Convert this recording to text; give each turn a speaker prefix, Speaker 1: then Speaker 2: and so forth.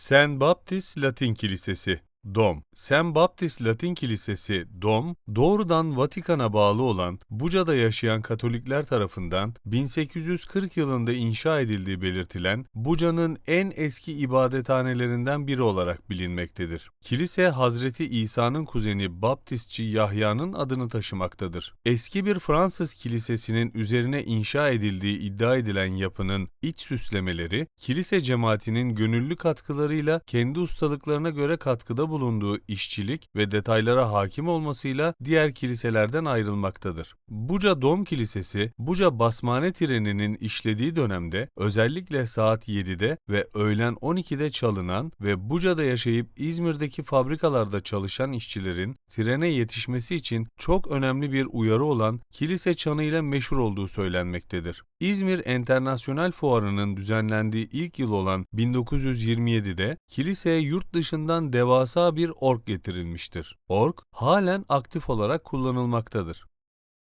Speaker 1: Saint Baptist Latin Kilisesi Dom Saint Baptist Latin Kilisesi Dom, doğrudan Vatikan'a bağlı olan Buca'da yaşayan Katolikler tarafından 1840 yılında inşa edildiği belirtilen Buca'nın en eski ibadethanelerinden biri olarak bilinmektedir. Kilise Hazreti İsa'nın kuzeni Baptistçi Yahya'nın adını taşımaktadır. Eski bir Fransız kilisesinin üzerine inşa edildiği iddia edilen yapının iç süslemeleri, kilise cemaatinin gönüllü katkılarıyla kendi ustalıklarına göre katkıda bulunduğu işçilik ve detaylara hakim olmasıyla diğer kiliselerden ayrılmaktadır. Buca Dom Kilisesi, Buca Basmane treninin işlediği dönemde özellikle saat 7'de ve öğlen 12'de çalınan ve Buca'da yaşayıp İzmir'deki fabrikalarda çalışan işçilerin trene yetişmesi için çok önemli bir uyarı olan kilise çanıyla meşhur olduğu söylenmektedir. İzmir Enternasyonel Fuarı'nın düzenlendiği ilk yıl olan 1927'de kiliseye yurt dışından devasa bir org getirilmiştir. Org halen aktif olarak kullanılmaktadır.